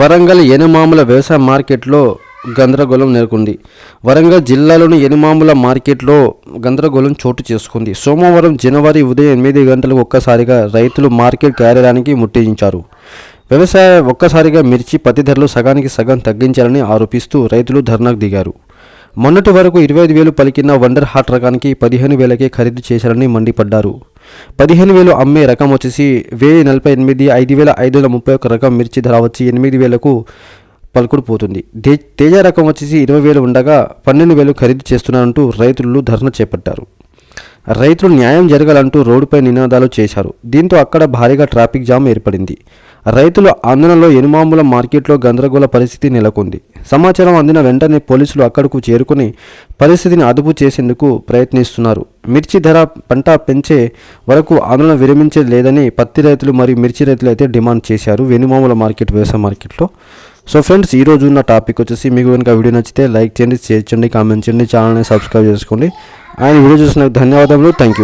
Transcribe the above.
వరంగల్ ఎనుమాముల వ్యవసాయ మార్కెట్లో గందరగోళం నెలకొంది. వరంగల్ జిల్లాలోని ఎనుమాముల మార్కెట్లో గందరగోళం చోటు చేసుకుంది. సోమవారం జనవరి ఉదయం ఎనిమిది గంటలకు ఒక్కసారిగా రైతులు మార్కెట్ కార్యాలయానికి ముట్టించారు వ్యవసాయ ఒక్కసారిగా మిర్చి పత్తి ధరలు సగానికి సగం తగ్గించాలని ఆరోపిస్తూ రైతులు ధర్నాకు దిగారు. మొన్నటి వరకు ఇరవై ఐదు వేలు పలికిన వండర్ హాట్ రకానికి పదిహేను వేలకే ఖరీదు చేశారని మండిపడ్డారు. పదిహేను వేలు అమ్మే రకం వచ్చేసి వెయ్యి నలభై ఎనిమిది ఐదు వేల ఐదు వందల ముప్పై ఒక్క రకం మిర్చి ధర వచ్చి ఎనిమిది వేలకు పలుకుడు పోతుంది. దే తేజ రకం వచ్చేసి ఇరవై వేలు ఉండగా పన్నెండు వేలు ఖరీదు చేస్తున్నారంటూ రైతులు ధర్నా చేపట్టారు. రైతులు న్యాయం జరగాలంటూ రోడ్డుపై నినాదాలు చేశారు. దీంతో అక్కడ భారీగా ట్రాఫిక్ జామ్ ఏర్పడింది. రైతులు ఆందోళనలో ఎనుమాముల మార్కెట్లో గందరగోళ పరిస్థితి నెలకొంది. సమాచారం అందిన వెంటనే పోలీసులు అక్కడకు చేరుకుని పరిస్థితిని అదుపు చేసేందుకు ప్రయత్నిస్తున్నారు. మిర్చి ధర పంట పెంచే వరకు ఆందోళన విరమించేది లేదని పత్తి రైతులు మరియు మిర్చి రైతులు అయితే డిమాండ్ చేశారు. వెనుమాముల మార్కెట్ వ్యవసాయ మార్కెట్లో. సో ఫ్రెండ్స్ ఈ రోజు ఉన్న టాపిక్ వచ్చేసి మీకు కనుక వీడియో నచ్చితే లైక్ చేయండి షేర్ చేయండి కామెంట్ చేయండి ఛానల్ని సబ్స్క్రైబ్ చేసుకోండి. అండ్ వీడియో చూసిన ధన్యవాదములు. Thank you